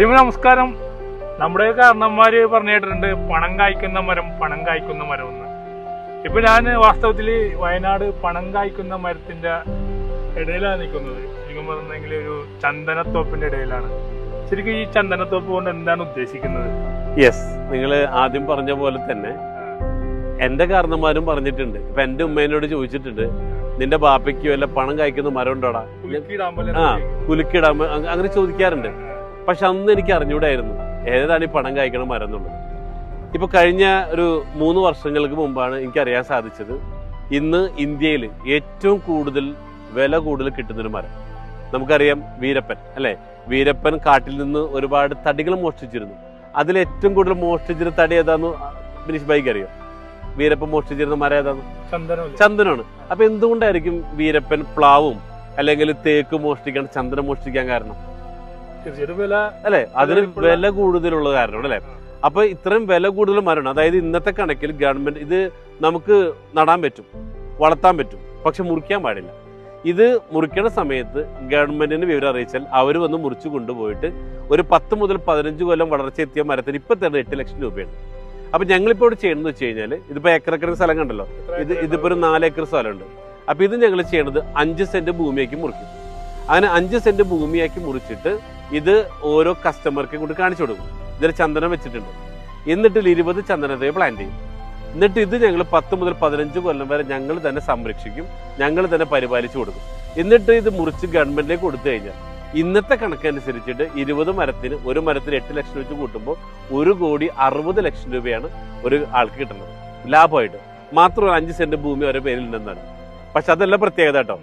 Team നമസ്കാരം. നമ്മുടെ കാരണന്മാര് പറഞ്ഞു കേട്ടിട്ടുണ്ട് പണം കായ്ക്കുന്ന മരം പണം കായ്ക്കുന്ന മരം എന്ന് ഇപ്പൊ ഞാൻ വാസ്തവത്തിൽ വയനാട് പണം കായ്ക്കുന്ന മരത്തിന്റെ ഇടയിലാണ് നിൽക്കുന്നത്. ശരിക്കും പറഞ്ഞെങ്കിൽ ഒരു ചന്ദനത്തോപ്പിന്റെ ഇടയിലാണ്. ശരിക്കും ഈ ചന്ദനത്തോപ്പ് കൊണ്ട് എന്താണ് ഉദ്ദേശിക്കുന്നത്? യെസ് നിങ്ങൾ ആദ്യം പറഞ്ഞ പോലെ തന്നെ എന്റെ കാരണന്മാരും പറഞ്ഞിട്ടുണ്ട്. ഇപ്പൊ എന്റെ ഉമ്മേനോട് ചോദിച്ചിട്ടുണ്ട് നിന്റെ ബാപ്പയ്ക്ക് വല്ല പണം കായ്ക്കുന്ന മരം ഉണ്ടോടാ? ആ കുലുക്കിടാൻ അങ്ങനെ ചോദിക്കാറുണ്ട്. പക്ഷെ അന്ന് എനിക്ക് അറിഞ്ഞൂടായിരുന്നു. ഏതാണ് ഈ പണം കായ്ക്കണ മരം എന്നുള്ളത്. ഇപ്പൊ കഴിഞ്ഞ ഒരു മൂന്ന് വർഷങ്ങൾക്ക് മുമ്പാണ് എനിക്ക് അറിയാൻ സാധിച്ചത് ഇന്ന് ഇന്ത്യയിൽ ഏറ്റവും കൂടുതൽ വില കൂടുതൽ കിട്ടുന്നൊരു മരം. നമുക്കറിയാം വീരപ്പൻ അല്ലെ? വീരപ്പൻ കാട്ടിൽ നിന്ന് ഒരുപാട് തടികൾ മോഷ്ടിച്ചിരുന്നു. അതിൽ ഏറ്റവും കൂടുതൽ മോഷ്ടിച്ചിരുന്ന തടി ഏതാന്ന് ബിനീഷ് ബൈക്ക് അറിയാം? വീരപ്പൻ മോഷ്ടിച്ചിരുന്ന മരം ഏതാന്ന്? ചന്ദനമാണ്. അപ്പൊ എന്തുകൊണ്ടായിരിക്കും വീരപ്പൻ പ്ലാവും അല്ലെങ്കിൽ തേക്ക് മോഷ്ടിക്കാൻ ചന്ദനം മോഷ്ടിക്കാൻ കാരണം? അല്ലെ? അതിന് വില കൂടുതലുള്ള കാരണം അല്ലെ? അപ്പൊ ഇത്രയും വില കൂടുതൽ മരണം അതായത് ഇന്നത്തെ കണക്കിൽ ഗവൺമെന്റ് ഇത് നമുക്ക് നടാൻ പറ്റും വളർത്താൻ പറ്റും പക്ഷെ മുറിക്കാൻ പാടില്ല. ഇത് മുറിക്കണ സമയത്ത് ഗവൺമെന്റിന് വിവരം അറിയിച്ചാൽ അവർ വന്ന് മുറിച്ചു കൊണ്ടുപോയിട്ട് ഒരു പത്ത് മുതൽ പതിനഞ്ച് കൊല്ലം വളർച്ച എത്തിയ മരത്തിന് ഇപ്പൊ തന്നെ എട്ട് ലക്ഷം രൂപയാണ് അപ്പൊ ഞങ്ങളിപ്പോ ഇവിടെ ചെയ്യണമെന്ന് വെച്ച് കഴിഞ്ഞാൽ ഇതിപ്പോ ഏക്കറക്കണക്കിന് സ്ഥലം കണ്ടല്ലോ? ഇത് ഇതിപ്പോ ഒരു നാല് ഏക്കർ സ്ഥലമുണ്ട്. അപ്പൊ ഇത് ഞങ്ങൾ ചെയ്യണത് അഞ്ച് സെന്റ് ഭൂമിയാക്കി മുറിക്കും. അങ്ങനെ അഞ്ച് സെന്റ് ഭൂമിയാക്കി മുറിച്ചിട്ട് ഇത് ഓരോ കസ്റ്റമർക്ക് കൊണ്ട് കാണിച്ചു കൊടുക്കും. ഇതിൽ ചന്ദനം വെച്ചിട്ടുണ്ട്. എന്നിട്ട് ഇതിൽ ഇരുപത് ചന്ദനത്തെ പ്ലാന്റ് ചെയ്യും. എന്നിട്ട് ഇത് ഞങ്ങൾ പത്ത് മുതൽ പതിനഞ്ച് കൊല്ലം വരെ ഞങ്ങൾ തന്നെ സംരക്ഷിക്കും. ഞങ്ങൾ തന്നെ പരിപാലിച്ചു കൊടുക്കും. എന്നിട്ട് ഇത് മുറിച്ച് ഗവൺമെന്റിലേക്ക് കൊടുത്തു കഴിഞ്ഞാൽ ഇന്നത്തെ കണക്കനുസരിച്ചിട്ട് ഇരുപത് മരത്തിന് ഒരു മരത്തിന് എട്ട് ലക്ഷം വെച്ച് കൂട്ടുമ്പോൾ ഒരു കോടി അറുപത് ലക്ഷം രൂപയാണ് ഒരു ആൾക്ക് കിട്ടുന്നത്. ലാഭമായിട്ട്. മാത്രമല്ല അഞ്ച് സെന്റ് ഭൂമി അവരുടെ പേരിൽ ഉണ്ടെന്നാണ് പക്ഷെ അതല്ല പ്രത്യേകത കേട്ടോ.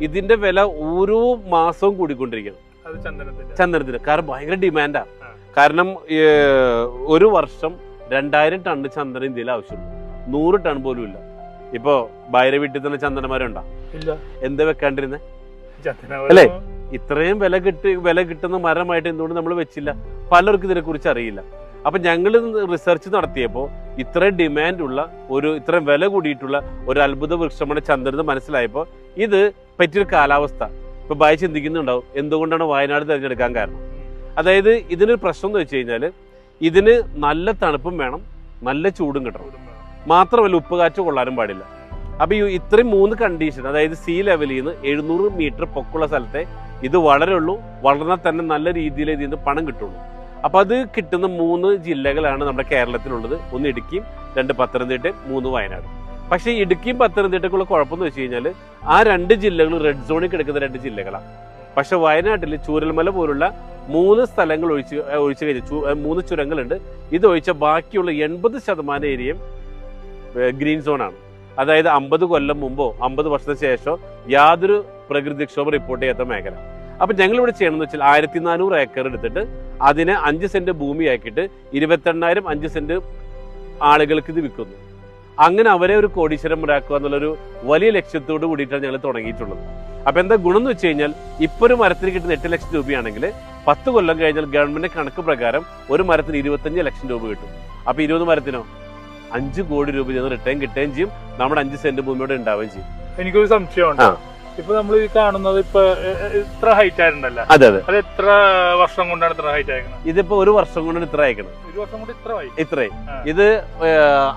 ഇതിന്റെ വില ഓരോ മാസവും കൂടിക്കൊണ്ടിരിക്കണം ചന്ദനത്തിന്റെ ചന്ദനത്തിന് കാരണം ഭയങ്കര ഡിമാൻഡാ. കാരണം ഒരു വർഷം രണ്ടായിരം ടൺ ചന്ദനം ഇന്ത്യയിൽ ആവശ്യമുള്ളൂ. നൂറ് ടൺ പോലും ഇല്ല. ഇപ്പോ ഭാര്യ വീട്ടിൽ തന്നെ ചന്ദനമരമുണ്ടോ എന്ത് വെക്കാണ്ടിരുന്നെ? അല്ലേ? ഇത്രയും വില കിട്ടി വില കിട്ടുന്ന മരമായിട്ട് എന്തുകൊണ്ട് നമ്മൾ വെച്ചില്ല? പലർക്കും ഇതിനെ കുറിച്ച് അറിയില്ല. അപ്പൊ ഞങ്ങൾ റിസർച്ച് നടത്തിയപ്പോൾ ഇത്രയും ഡിമാൻഡ് ഉള്ള ഒരു ഇത്രയും വില കൂടിയിട്ടുള്ള ഒരു അത്ഭുത വൃക്ഷമാണ് ചന്ദ്രന് മനസ്സിലായപ്പോൾ ഇത് പറ്റിയൊരു കാലാവസ്ഥ. ഇപ്പൊ ബായി ചിന്തിക്കുന്നുണ്ടാവും എന്തുകൊണ്ടാണ് വയനാട് തിരഞ്ഞെടുക്കാൻ കാരണം. അതായത് ഇതിനൊരു പ്രശ്നം എന്ന് വെച്ച് കഴിഞ്ഞാൽ ഇതിന് നല്ല തണുപ്പും വേണം നല്ല ചൂടും കിട്ടണം. മാത്രമല്ല ഉപ്പ് കാറ്റ് കൊള്ളാനും പാടില്ല. അപ്പൊ ഈ ഇത്രയും മൂന്ന് കണ്ടീഷൻ അതായത് സീ ലെവലിൽ നിന്ന് എഴുന്നൂറ് മീറ്റർ പൊക്കുള്ള സ്ഥലത്തെ ഇത് വളരുള്ളൂ വളർന്നാൽ തന്നെ നല്ല രീതിയിൽ ഇതിൽ നിന്ന് പണം കിട്ടുള്ളൂ. അപ്പൊ അത് കിട്ടുന്ന മൂന്ന് ജില്ലകളാണ് നമ്മുടെ കേരളത്തിലുള്ളത്. ഒന്ന് ഇടുക്കിയും രണ്ട് പത്തനംതിട്ടയും മൂന്ന് വയനാട്. പക്ഷേ ഇടുക്കിയും പത്തനംതിട്ടയ്ക്കുള്ള കുഴപ്പമെന്ന് വെച്ച് കഴിഞ്ഞാൽ ആ രണ്ട് ജില്ലകൾ റെഡ് സോണിൽ കിടക്കുന്ന രണ്ട് ജില്ലകളാണ് പക്ഷെ വയനാട്ടിൽ ചൂരൽമല പോലുള്ള മൂന്ന് സ്ഥലങ്ങൾ ഒഴിച്ച് ഒഴിച്ചു കഴിഞ്ഞ മൂന്ന് ചുരങ്ങളുണ്ട്. ഇത് ഒഴിച്ച ബാക്കിയുള്ള എൺപത് ശതമാനം ഏരിയയും ഗ്രീൻ സോണാണ് അതായത് അമ്പത് കൊല്ലം മുമ്പോ അമ്പത് വർഷത്തിന് ശേഷമോ യാതൊരു പ്രകൃതിക്ഷോഭം റിപ്പോർട്ട് ചെയ്യാത്ത മേഖല. അപ്പൊ ഞങ്ങൾ ഇവിടെ ചെയ്യണമെന്ന് വെച്ചാൽ ആയിരത്തി നാനൂറ് ഏക്കർ എടുത്തിട്ട് അതിനെ അഞ്ച് സെന്റ് ഭൂമിയാക്കിയിട്ട് ഇരുപത്തെണ്ണായിരം അഞ്ച് സെന്റ് ആളുകൾക്ക് ഇത് വിൽക്കുന്നു. അങ്ങനെ അവരെ ഒരു കോടീശ്വരന്മാരാക്കുക എന്നുള്ളൊരു വലിയ ലക്ഷ്യത്തോട് കൂടിയിട്ടാണ് ഞങ്ങൾ തുടങ്ങിയിട്ടുള്ളത്. അപ്പൊ എന്താ ഗുണം എന്ന് വെച്ച് കഴിഞ്ഞാൽ ഇപ്പൊ ഒരു മരത്തിന് കിട്ടുന്ന എട്ട് ലക്ഷം രൂപയാണെങ്കിൽ പത്ത് കൊല്ലം കഴിഞ്ഞാൽ ഗവൺമെന്റ് കണക്ക് പ്രകാരം ഒരു മരത്തിന് ഇരുപത്തഞ്ച് ലക്ഷം രൂപ കിട്ടും. അപ്പൊ ഇരുപത് മരത്തിനോ? അഞ്ച് കോടി രൂപ ചെന്ന് റിട്ടേൺ കിട്ടുകയും ചെയ്യും. നമ്മുടെ അഞ്ച് സെന്റ് ഭൂമിയോടെ ഉണ്ടാവുകയും ചെയ്യും. എനിക്കൊരു സംശയമുണ്ട്. ഇപ്പൊ നമ്മൾ ഈ കാണുന്നത് ഇപ്പൊ ഇത്ര ഹൈറ്റ് ആയിട്ടുണ്ടല്ലോ? അതെ അതെ. അത് എത്ര വർഷം കൊണ്ടാണ് ഇത്ര ഹൈറ്റ് ആയിരിക്കുന്നത് ഇതിപ്പോ ഒരു വർഷം കൊണ്ടാണ് ഇത്ര അയക്കുന്നത് ഒരു വർഷം കൊണ്ട് ഇത്ര ഇത്രയും. ഇത്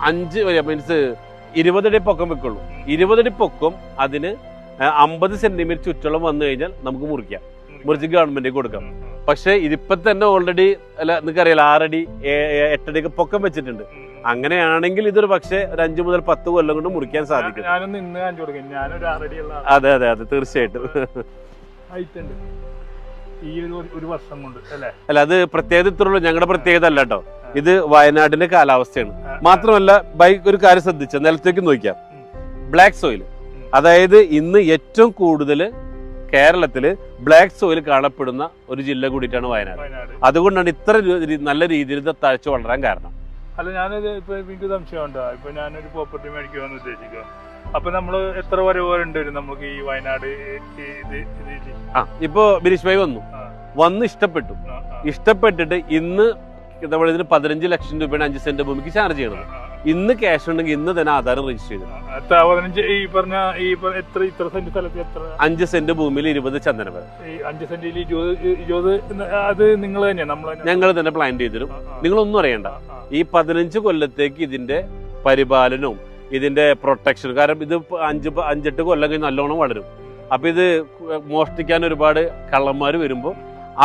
അഞ്ച് മീൻസ് ഇരുപതടി പൊക്കം വെക്കുള്ളൂ. ഇരുപതടി പൊക്കം അതിന് അമ്പത് സെന്റിമീറ്റർ ചുറ്റളം വന്നു കഴിഞ്ഞാൽ നമുക്ക് മുറിക്കാം. മുറിച്ച് ഗവൺമെന്റ് കൊടുക്കാം. പക്ഷെ ഇതിപ്പോ തന്നെ ഓൾറെഡി അല്ല നിങ്ങൾക്ക് അറിയാലോ ആറടി എട്ടടിക്ക് പൊക്കം വെച്ചിട്ടുണ്ട്. അങ്ങനെയാണെങ്കിൽ ഇതൊരു പക്ഷേ ഒരു അഞ്ചു മുതൽ പത്ത് കൊല്ലം കൊണ്ട് മുറിക്കാൻ സാധിക്കും. ഞാനൊന്ന് ഇന്ന് കാണിച്ചു കൊടുക്കാം. ഞാനൊരു ആറടിയുള്ള അതെ അതെ അതെ തീർച്ചയായിട്ടും. ഈ ഒരു ഒരു വർഷം കൊണ്ട് അല്ലേ? അല്ല അത് പ്രത്യേകത ഇത്രയുള്ളൂ. ഞങ്ങളുടെ പ്രത്യേകത അല്ല കേട്ടോ. ഇത് വയനാടിന്റെ കാലാവസ്ഥയാണ്. മാത്രമല്ല ബൈക്ക് ഒരു കാര്യം ശ്രദ്ധിച്ച നിലത്തേക്ക് നോക്കിയാൽ ബ്ലാക്ക് സോയിൽ അതായത് ഇന്ന് ഏറ്റവും കൂടുതൽ കേരളത്തിൽ ബ്ലാക്ക് സോയിൽ കാണപ്പെടുന്ന ഒരു ജില്ല കൂടിയിട്ടാണ് വയനാട്. അതുകൊണ്ടാണ് ഇത്ര നല്ല രീതിയിൽ ഇത് താഴ്ച വളരാൻ കാരണം. അല്ല ഞാനത് ഇപ്പൊ എനിക്ക് സംശയമുണ്ടോ ഇപ്പൊ ഞാനൊരു പ്രോപ്പർട്ടി മേടിക്കുമെന്ന് ഉദ്ദേശിക്കുക അപ്പൊ നമ്മൾ എത്ര വരെ ഉണ്ട് നമുക്ക് ഈ വയനാട് ആ ഇപ്പോ ബിനീഷ് ഭായി വന്നു. വന്ന് ഇഷ്ടപ്പെട്ടു. ഇഷ്ടപ്പെട്ടിട്ട് ഇന്ന് നമ്മൾ ഇതിന് പതിനഞ്ച് ലക്ഷം രൂപയാണ് അഞ്ച് സെന്റ് ഭൂമിക്ക് ചാർജ് ചെയ്യണത്. ആ. ഇന്ന് ക്യാഷ് ഉണ്ടെങ്കിൽ ഇന്ന് തന്നെ ആധാരം രജിസ്റ്റർ ചെയ്തു. ഈ പറഞ്ഞ ഈ എത്ര ഇത്ര സെന്റ് സ്ഥലത്ത് എത്ര? അഞ്ച് സെന്റ് ഭൂമിയിൽ ഇരുപത് ചന്ദന അഞ്ച് സെന്റിൽ ഇരുപത് അത് നിങ്ങൾ തന്നെയാണ് നമ്മൾ ഞങ്ങൾ തന്നെ പ്ലാൻ ചെയ്തിരും നിങ്ങളൊന്നും അറിയണ്ട. ഈ പതിനഞ്ച് കൊല്ലത്തേക്ക് ഇതിന്റെ പരിപാലനവും ഇതിന്റെ പ്രൊട്ടക്ഷൻ കാരണം ഇത് അഞ്ച് അഞ്ചെട്ട് കൊല്ലം കഴിഞ്ഞ് നല്ലോണം വളരും. അപ്പൊ ഇത് മോഷ്ടിക്കാൻ ഒരുപാട് കള്ളന്മാർ വരുമ്പോൾ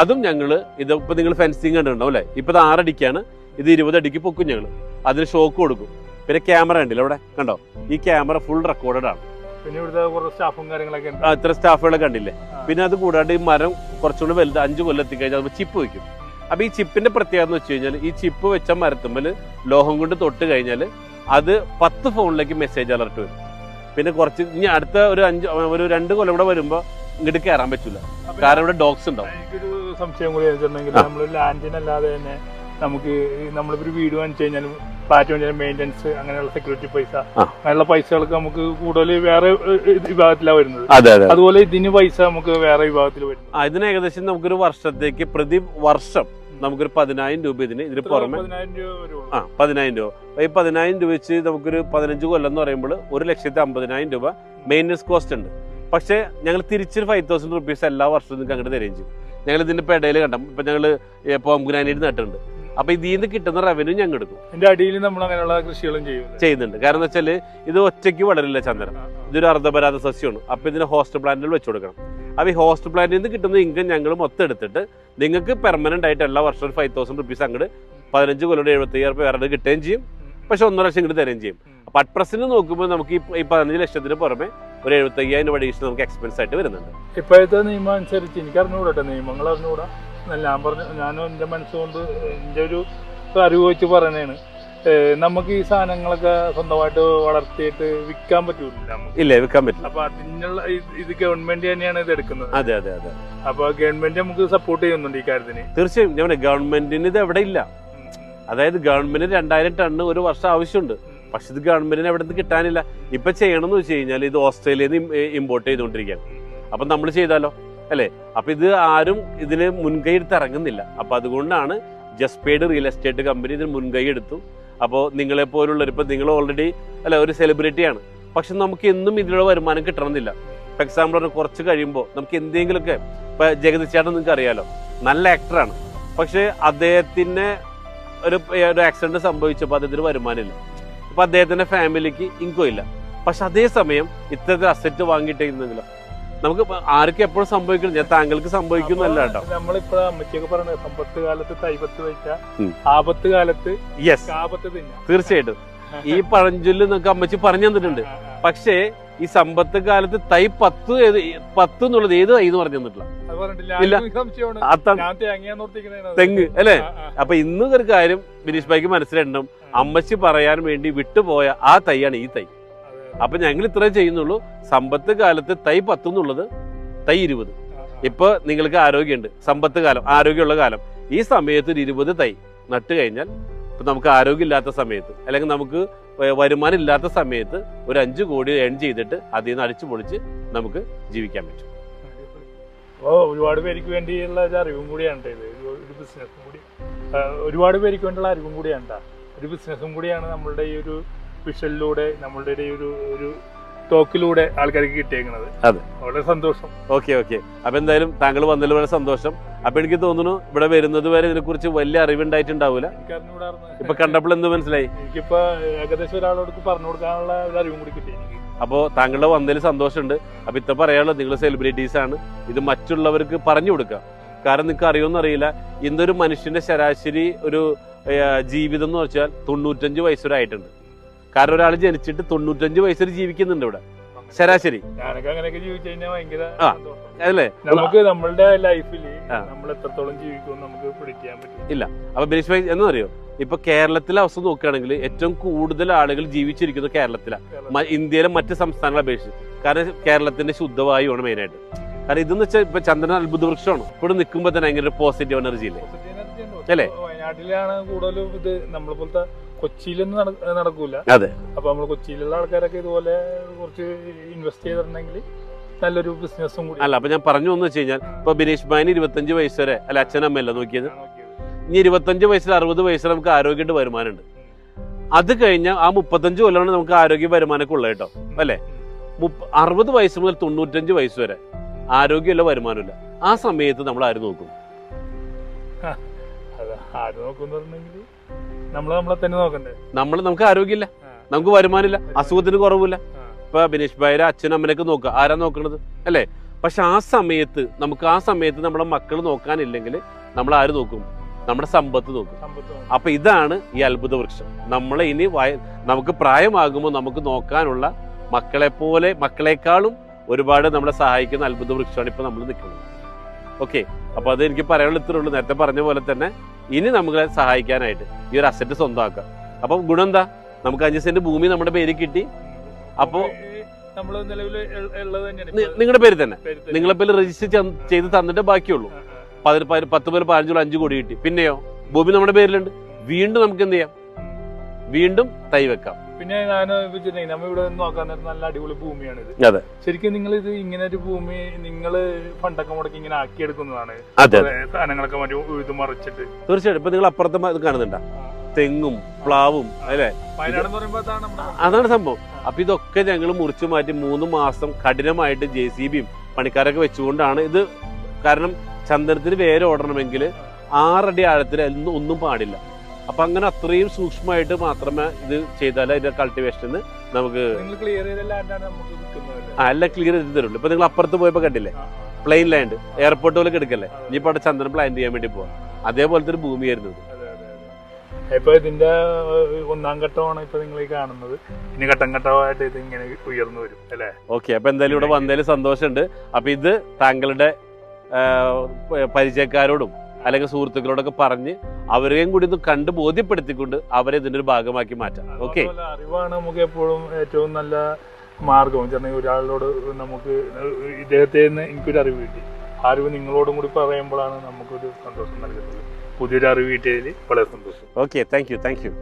അതും ഞങ്ങൾ ഇത് ഇപ്പൊ നിങ്ങൾ ഫെൻസിങ് കണ്ടിട്ടുണ്ടാവും അല്ലെ? ഇപ്പൊ ഇത് ആറടിക്കാണ്. ഇത് ഇരുപതടിക്ക് പൊക്കും ഞങ്ങൾ അതിന് ഷോക്ക് കൊടുക്കും. പിന്നെ ക്യാമറ ഉണ്ടല്ലോ അവിടെ? കണ്ടോ? ഈ ക്യാമറ ഫുൾ റെക്കോർഡഡ് ആണ്. പിന്നെ ഇവിടുത്തെ കുറച്ച് സ്റ്റാഫും കാര്യങ്ങളൊക്കെ ഉണ്ട്. ഇത്ര സ്റ്റാഫുകളെ കണ്ടില്ലേ? പിന്നെ അത് കൂടാണ്ട് ഈ മരം കുറച്ചുകൂടി വലുത് അഞ്ച് കൊല്ലത്തി കഴിഞ്ഞാൽ നമ്മൾ ചിപ്പ് വെക്കും. അപ്പൊ ഈ ചിപ്പിന്റെ പ്രത്യേകത എന്ന് വെച്ച് കഴിഞ്ഞാൽ ഈ ചിപ്പ് വെച്ച മരത്തുമ്മൽ ലോഹം കൊണ്ട് തൊട്ട് കഴിഞ്ഞാൽ അത് പത്ത് ഫോണിലേക്ക് മെസ്സേജ് അലർട്ട് വരും. പിന്നെ കുറച്ച് ഇനി അടുത്ത ഒരു അഞ്ച് ഒരു രണ്ട് കൊല്ലം കൂടെ വരുമ്പോ ഇങ്ങോട്ട് കയറാൻ പറ്റൂല. കാരണം ഇവിടെ ഡോഗ്സ് ഉണ്ടാവും. സംശയം കൂടി. നമ്മൾ ലാൻഡിനല്ലാതെ തന്നെ നമുക്ക് നമ്മളിപ്പോ ഒരു വീട് വാങ്ങിച്ചു കഴിഞ്ഞാൽ ഫ്ലാറ്റ് വാങ്ങിച്ചാൽ മെയിന്റെനൻസ് അങ്ങനെയുള്ള സെക്യൂരിറ്റി പൈസ. അങ്ങനെയുള്ള പൈസകൾക്ക് നമുക്ക് കൂടുതൽ വേറെ വിഭാഗത്തിലാണ് വരുന്നത്. അതെ അതെ അതുപോലെ ഇതിന് പൈസ നമുക്ക് വേറെ വിഭാഗത്തിൽ വരുന്നത്. അതിന് ഇതിന് ഏകദേശം നമുക്കൊരു വർഷത്തേക്ക് പ്രതി വർഷം നമുക്കൊരു പതിനായിരം രൂപ ഇതിന് ഇതിന് പുറമെ. ആ പതിനായിരം രൂപ. ഈ പതിനായിരം രൂപ വെച്ച് നമുക്കൊരു പതിനഞ്ച് കൊല്ലം എന്ന് പറയുമ്പോൾ ഒരു ലക്ഷത്തി അമ്പതിനായിരം രൂപ മെയിന്റനൻസ് കോസ്റ്റ് ഉണ്ട്. പക്ഷേ ഞങ്ങൾ തിരിച്ചൊരു ഫൈവ് തൗസൻഡ് റുപ്പീസ് എല്ലാ വർഷവും നിങ്ങൾക്ക് അങ്ങോട്ട് തരുകയും ചെയ്യും. ഞങ്ങൾ ഇതിന്റെ ഇടയിൽ കണ്ട ഇപ്പം ഞങ്ങൾ പോംഗ്രാനൈറ്റ് നട്ടിട്ടുണ്ട്. അപ്പൊ ഇതിൽ നിന്ന് കിട്ടുന്ന റവന്യൂ ഞങ്ങൾ എടുക്കും. എന്റെ അടിയിൽ നമ്മൾ അങ്ങനെയുള്ള കൃഷികളും ചെയ്യും ചെയ്യുന്നുണ്ട്. കാരണം എന്താ വെച്ചാൽ ഇത് ഒറ്റയ്ക്ക് വളരില്ല ചന്ദ്രൻ. ഇതൊരു അർദ്ധപരാത സസ്യമാണ്. അപ്പൊ ഇതിന് ഹോസ്റ്റ് പ്ലാന്റിൽ വെച്ച് കൊടുക്കണം. അപ്പൊ ഈ ഹോസ്റ്റ് പ്ലാന്റിൽ നിന്ന് കിട്ടുന്ന ഇൻകം ഞങ്ങൾ മൊത്തം എടുത്തിട്ട് നിങ്ങൾക്ക് പെർമനന്റ് ആയിട്ട് എല്ലാ വർഷവും ഫൈവ് തൗസൻഡ് റുപ്പീസ് അങ്ങോട്ട് പതിനഞ്ച് കൊല്ലം എഴുപത്തി അയ്യായിരം വേറെ കിട്ടുകയും ചെയ്യും. പക്ഷെ ഒന്നര ലക്ഷം ഇങ്ങോട്ട് തരുകയും ചെയ്യും. അപ്പൊ അറ്റ് പ്രസന്റ് നോക്കുമ്പോൾ നമുക്ക് ഈ പതിനഞ്ച് ലക്ഷത്തിന് പുറമെ ഒരു എഴുപത്തി അയ്യായിരം രൂപ അഡീഷണൽ നമുക്ക് എക്സ്പെൻസ് ആയിട്ട് വരുന്നുണ്ട്. ഇപ്പോഴത്തെ നിയമം അനുസരിച്ച് എനിക്ക് അറിഞ്ഞുകൂടട്ടെ. നിയമങ്ങൾ അറിഞ്ഞുകൂടാ. ഞാൻ പറഞ്ഞു ഞാനും എന്റെ മനസ്സുകൊണ്ട് എന്റെ ഒരു അറിവ് വെച്ച് പറയണേണ്. നമുക്ക് ഈ സാധനങ്ങളൊക്കെ സ്വന്തമായിട്ട് വളർത്തിയിട്ട് വിൽക്കാൻ പറ്റൂല ഇല്ല വിൽക്കാൻ പറ്റില്ല. അപ്പൊ അതിനുള്ള ഇത് ഗവൺമെന്റ് തന്നെയാണ് ഇത് എടുക്കുന്നത്. അതെ അതെ അതെ. അപ്പൊ ഗവൺമെന്റ് നമുക്ക് സപ്പോർട്ട് ചെയ്യുന്നുണ്ട് ഈ കാര്യത്തിന്. തീർച്ചയായും. ഞാൻ ഗവൺമെന്റിന് ഇത് എവിടെ ഇല്ല. അതായത് ഗവൺമെന്റിന് രണ്ടായിരം ടണ്ണ് ഒരു വർഷം ആവശ്യമുണ്ട്. പക്ഷെ ഇത് ഗവൺമെന്റിന് എവിടെ നിന്ന് കിട്ടാനില്ല. ഇപ്പൊ ചെയ്യണമെന്ന് വെച്ച് കഴിഞ്ഞാൽ ഇത് ഓസ്ട്രേലിയയിൽ നിന്ന് ഇമ്പോർട്ട് ചെയ്തുകൊണ്ടിരിക്കുകയാണ്. അപ്പൊ നമ്മൾ ചെയ്താലോ? അല്ലേ? അപ്പൊ ഇത് ആരും ഇതിന് മുൻകൈ എടുത്ത് ഇറങ്ങുന്നില്ല. അപ്പൊ അതുകൊണ്ടാണ് ജസ്പേഡ് റിയൽ എസ്റ്റേറ്റ് കമ്പനി ഇതിന് മുൻകൈ എടുത്തു. അപ്പോൾ നിങ്ങളെ പോലുള്ള ഇപ്പം നിങ്ങൾ ഓൾറെഡി അല്ല ഒരു സെലിബ്രിറ്റിയാണ് പക്ഷെ നമുക്ക് എന്നും ഇതിലുള്ള വരുമാനം കിട്ടണമെന്നില്ല. ഫോർ എക്സാമ്പിൾ പറഞ്ഞാൽ കുറച്ച് കഴിയുമ്പോൾ നമുക്ക് എന്തെങ്കിലുമൊക്കെ ഇപ്പൊ ജഗതി ചേട്ടൻ നിങ്ങൾക്ക് അറിയാലോ. നല്ല ആക്ടറാണ് പക്ഷെ അദ്ദേഹത്തിന് ഒരു ഒരു ആക്സിഡന്റ് സംഭവിച്ചപ്പോൾ അദ്ദേഹത്തിന് വരുമാനമില്ല അപ്പൊ അദ്ദേഹത്തിന്റെ ഫാമിലിക്ക് ഇൻകം ഇല്ല. പക്ഷെ അതേസമയം ഇത്തരത്തിൽ അസറ്റ് വാങ്ങിയിട്ടിരുന്നെങ്കിലോ നമുക്ക് ആർക്കും എപ്പോഴും സംഭവിക്കണം? ഞാൻ താങ്കൾക്ക് സംഭവിക്കുന്നല്ല കേട്ടോ. നമ്മളിപ്പോ അമ്മച്ചിയൊക്കെ പറഞ്ഞത് സമ്പത്ത് കാലത്ത് തൈപത്ത് വെച്ച. ആപത്ത് കാലത്ത് യെസ് ആപത്ത് തിന്നാം. തീർച്ചയായിട്ടും. ഈ പഴഞ്ചൊല്ല് നമുക്ക് അമ്മച്ചി പറഞ്ഞു തന്നിട്ടുണ്ട്. പക്ഷേ ഈ സമ്പത്ത് കാലത്ത് തൈ പത്ത് ഏത് പത്ത് എന്നുള്ളത് ഏത് തൈ എന്ന് പറഞ്ഞു തന്നിട്ടില്ല. തെങ്ങ് അല്ലേ. അപ്പൊ ഇന്നൊരു ഒരു കാര്യം ബിനീഷ് ഭായിക്ക് മനസ്സിലുണ്ടും അമ്മച്ചി പറയാൻ വേണ്ടി വിട്ടുപോയ ആ തൈയാണ് ഈ തൈ. അപ്പൊ ഞങ്ങൾ ഇത്രേ ചെയ്യുന്നുള്ളൂ. സമ്പത്ത് കാലത്ത് തൈ പത്ത് എന്നുള്ളത് തൈ ഇരുപത്. ഇപ്പൊ നിങ്ങൾക്ക് ആരോഗ്യമുണ്ട്. സമ്പത്ത് കാലം ആരോഗ്യമുള്ള കാലം. ഈ സമയത്ത് ഒരു ഇരുപത് തൈ നട്ട് കഴിഞ്ഞാൽ ഇപ്പൊ നമുക്ക് ആരോഗ്യമില്ലാത്ത സമയത്ത് അല്ലെങ്കിൽ നമുക്ക് വരുമാനം ഇല്ലാത്ത സമയത്ത് ഒരു അഞ്ചു കോടി ഏൺ ചെയ്തിട്ട് അതിൽ നിന്ന് അടിച്ചു പൊളിച്ച് നമുക്ക് ജീവിക്കാൻ പറ്റും. ഓ ഒരുപാട് പേർക്ക് വേണ്ടിയുള്ള ഒരു അറിവും കൂടിയാണ് ഒരു- ബിസിനസ്സും കൂടി. ഒരുപാട് പേർക്ക് വേണ്ടിയുള്ള അറിവും കൂടിയാണ്. ഒരു ബിസിനസ്സും കൂടിയാണ് നമ്മളുടെ ഈ ഒരു വിഷലിലൂടെ നമ്മളുടെ ഒരു ഒരു ടോക്കിലൂടെ ആൾക്കാർക്ക് കിട്ടിയേക്കുന്നത് അതെ. വളരെ സന്തോഷം. Okay okay. അപ്പൊ എന്തായാലും താങ്കൾ വന്നതിൽ വളരെ സന്തോഷം. അപ്പൊ എനിക്ക് തോന്നുന്നു ഇവിടെ വരുന്നത് വരെ ഇതിനെ കുറിച്ച് വലിയ അറിവുണ്ടായിട്ടുണ്ടാവൂല. ഇപ്പൊ കണ്ടപ്പോൾ എന്ത് മനസ്സിലായി? എനിക്കിപ്പോ ഏകദേശം ഒരാളോട് പറഞ്ഞു കൊടുക്കാനുള്ള ഒരു അറിവും കൂടി കിട്ടി എനിക്ക്. അപ്പോൾ താങ്കളുടെ വന്നതിൽ സന്തോഷമുണ്ട്. അപ്പൊ ഇത്ര പറയാനുള്ളത് നിങ്ങൾ സെലിബ്രിറ്റീസ് ആണ്. ഇത് മറ്റുള്ളവർക്ക് പറഞ്ഞു കൊടുക്കുക. കാരണം നിങ്ങൾക്ക് അറിയുമെന്ന് അറിയില്ല. ഇന്നൊരു മനുഷ്യന്റെ ശരാശരി ഒരു ജീവിതം എന്ന് വെച്ചാൽ തൊണ്ണൂറ്റഞ്ച് വയസ്സുവരായിട്ടുണ്ട് കാരണം ഒരാൾ ജനിച്ചിട്ട് തൊണ്ണൂറ്റഞ്ച് വയസ്സിൽ ജീവിക്കുന്നുണ്ട് ഇവിടെ. ശരാശരി. ഇല്ല അങ്ങനെയൊക്കെ ജീവിച്ചു കഴിഞ്ഞാൽ ഭയങ്കര ആ. സന്തോഷം. അല്ലേ? നമുക്ക് നമ്മളുടെ ലൈഫിൽ നമ്മൾ എത്രത്തോളം നമുക്ക് പറ്റും. അപ്പൊ ബിനീഷ് ഭായി എന്നറിയോ? ഇപ്പൊ കേരളത്തിലെ അവസ്ഥ നോക്കുകയാണെങ്കിൽ ഏറ്റവും കൂടുതൽ ആളുകൾ ജീവിച്ചിരിക്കുന്നത് കേരളത്തിലാണ് ഇന്ത്യയിലെ മറ്റ് സംസ്ഥാനങ്ങളെ അപേക്ഷിച്ച്. കാരണം കേരളത്തിന്റെ ശുദ്ധവായുവാണ് മെയിനായിട്ട് കാരണം ഇതെന്ന് വെച്ചാൽ ഇപ്പൊ ചന്ദ്രൻ അത്ഭുത വൃക്ഷമാണ് ഇവിടെ നിൽക്കുമ്പോൾ തന്നെ ഭയങ്കര പോസിറ്റീവ് എനർജി ഇല്ലേ. അല്ലേ? വയനാട്ടിലാണ് കൂടുതലും ഇത് നമ്മളെ പോലത്തെ കൊച്ചിയിലൊന്നും നട- നടക്കൂല. അതെ. അപ്പൊ നമ്മൾ കൊച്ചിയിലുള്ള ആൾക്കാരൊക്കെ ഇതുപോലെ കുറച്ച് ഇൻവെസ്റ്റ് ചെയ്തിട്ടുണ്ടെങ്കിൽ നല്ലൊരു ബിസിനസ്സും കൂടി. അല്ല അപ്പൊ ഞാൻ പറഞ്ഞു എന്ന് വെച്ച് കഴിഞ്ഞാൽ ഇപ്പൊ ബിനീഷ് ഭായിന് ഇരുപത്തഞ്ച് വയസ്സ് വരെ അല്ല അച്ഛനമ്മയല്ല നോക്കിയത്? ഞാൻ നോക്കിയത്. ഇനി ഇരുപത്തഞ്ച് വയസ്സിൽ അറുപത് വയസ്സിൽ നമുക്ക് ആരോഗ്യമായിട്ട് വരുമാനമുണ്ട്. അത് കഴിഞ്ഞ ആ മുപ്പത്തഞ്ച് കൊല്ലമാണ് നമുക്ക് ആരോഗ്യ വരുമാനമൊക്കെ ഉള്ളത് കേട്ടോ. അല്ലേ? അറുപത് വയസ്സ് മുതൽ തൊണ്ണൂറ്റഞ്ച് വയസ്സ് വരെ ആരോഗ്യമില്ല വരുമാനമില്ല. ആ സമയത്ത് നമ്മൾ ആര് നോക്കും ആര് നോക്കുന്നുണ്ടെങ്കിൽ നമ്മൾ നമ്മളെ തന്നെ നോക്കണ്ടേ? നമ്മൾ നമുക്ക് ആരോഗ്യമില്ല. നമുക്ക് വരുമാനമില്ല. അസുഖത്തിന് കുറവില്ല. ഇപ്പൊ ബിനീഷ് ഭായിയുടെ അച്ഛനും അമ്മനൊക്കെ നോക്കുക. ആരാ നോക്കണത്? അല്ലേ? പക്ഷെ ആ സമയത്ത് നമുക്ക് ആ സമയത്ത് നമ്മുടെ മക്കൾ നോക്കാനില്ലെങ്കിൽ നമ്മൾ ആര് നോക്കും? നമ്മുടെ സമ്പത്ത് നോക്കും. അപ്പൊ ഇതാണ് ഈ അത്ഭുത വൃക്ഷം. നമ്മളെ ഇനി വയ നമുക്ക് പ്രായമാകുമ്പോൾ നമുക്ക് നോക്കാനുള്ള മക്കളെ പോലെ മക്കളെക്കാളും ഒരുപാട് നമ്മളെ സഹായിക്കുന്ന അത്ഭുത വൃക്ഷമാണ് ഇപ്പൊ നമ്മൾ നിൽക്കുന്നത്. ഓക്കെ. അപ്പൊ അത് എനിക്ക് പറയാനുള്ള ഇത്രയുള്ളൂ നേരത്തെ പറഞ്ഞ പോലെ തന്നെ ഇനി നമ്മളെ സഹായിക്കാനായിട്ട് ഈ ഒരു അസറ്റ് സ്വന്തമാക്കുക. അപ്പൊ ഗുണം എന്താ നമുക്ക് അഞ്ച് സെന്റ് ഭൂമി നമ്മുടെ പേര് കിട്ടി. അപ്പോ- നിങ്ങളുടെ പേര് തന്നെ. നിങ്ങളെ പേര് രജിസ്റ്റർ ചെയ്ത് തന്നിട്ട് ബാക്കിയുള്ളൂ. പത്ത് പേര് പതിനഞ്ചോളം അഞ്ച് കോടി കിട്ടി. പിന്നെയോ? ഭൂമി നമ്മുടെ പേരിലുണ്ട്. വീണ്ടും നമുക്ക് എന്ത് ചെയ്യാം? വീണ്ടും തൈ വെക്കാം. പിന്നെ ഞാൻ വെച്ചിട്ടുണ്ടെങ്കിൽ നമ്മ ഇവിടെ നോക്കാൻ നേരം നല്ല അടിപൊളി ഭൂമിയാണ് ഇത്. അതെ. ശരിക്കും നിങ്ങൾ ഇത് ഇങ്ങനെ ഒരു ഭൂമി നിങ്ങൾ ഫണ്ടൊക്കെ മുടക്കി ഇങ്ങനെ ആക്കിയെടുക്കുന്നതാണ് സാധനങ്ങളൊക്കെ മറ്റു ഇത് മറിച്ചിട്ട്. തീർച്ചയായിട്ടും. ഇപ്പൊ നിങ്ങൾ അപ്പുറത്തെ കാണുന്നുണ്ട? തെങ്ങും പ്ലാവും അല്ലേ? അതാണ് സംഭവം. അപ്പൊ ഇതൊക്കെ ഞങ്ങൾ മുറിച്ചു മാറ്റി മൂന്ന് മാസം കഠിനമായിട്ട് ജെ സി ബിയും പണിക്കാരൊക്കെ വെച്ചുകൊണ്ടാണ് ഇത് കാരണം ചന്ദനത്തിന് വേര് ഓടണമെങ്കിൽ ആറടി ആഴത്തിൽ ഒന്നും പാടില്ല. അപ്പൊ അങ്ങനെ അത്രയും സൂക്ഷ്മമായിട്ട് മാത്രമേ ഇത് ചെയ്താലേ അതിന്റെ കൾട്ടിവേഷന് നമുക്ക് എല്ലാം ക്ലിയർ ചെയ്ത് തരുള്ളൂ ഇപ്പൊ നിങ്ങൾ അപ്പുറത്ത് പോയപ്പോ കണ്ടില്ലേ? പ്ലെയിൻ ലാൻഡ് എയർപോർട്ട് പോലെ എടുക്കല്ലേ? ഇനിയിപ്പോ അവിടെ ചന്ദനം പ്ലാൻ ചെയ്യാൻ വേണ്ടി പോവാം. അതേപോലത്തെ ഒരു ഭൂമിയായിരുന്നു ഇത്. ഇപ്പൊ ഇതിന്റെ ഒന്നാം ഘട്ടമാണ് ഇപ്പൊ നിങ്ങൾ ഈ കാണുന്നത്. ഇനി ഘട്ടം ഘട്ടമായിട്ട് ഇത് ഇങ്ങനെ ഉയർന്നു വരും അല്ലേ? ഓക്കെ അപ്പൊ എന്തായാലും ഇവിടെ വന്നതിൽ സന്തോഷമുണ്ട്. അപ്പൊ ഇത് താങ്കളുടെ പരിചയക്കാരോടും അല്ലെങ്കിൽ സുഹൃത്തുക്കളോടൊക്കെ പറഞ്ഞ് അവരെയും കൂടി ഒന്ന് കണ്ട് ബോധ്യപ്പെടുത്തിക്കൊണ്ട് അവരെ ഇതിന്റെ ഒരു ഭാഗമാക്കി മാറ്റാം. ഓക്കെ അറിവാണ് നമുക്ക് എപ്പോഴും ഏറ്റവും നല്ല മാർഗം. ചെന്ന ഒരാളോട് നമുക്ക് ഇദ്ദേഹത്തെ എനിക്കൊരു അറിവ് കിട്ടി. ആ അറിവ് നിങ്ങളോടും കൂടി പറയുമ്പോഴാണ് നമുക്കൊരു സന്തോഷം നൽകുന്നത് പുതിയൊരു അറിവ് കിട്ടിയതിൽ വളരെ സന്തോഷം. Okay thank you thank you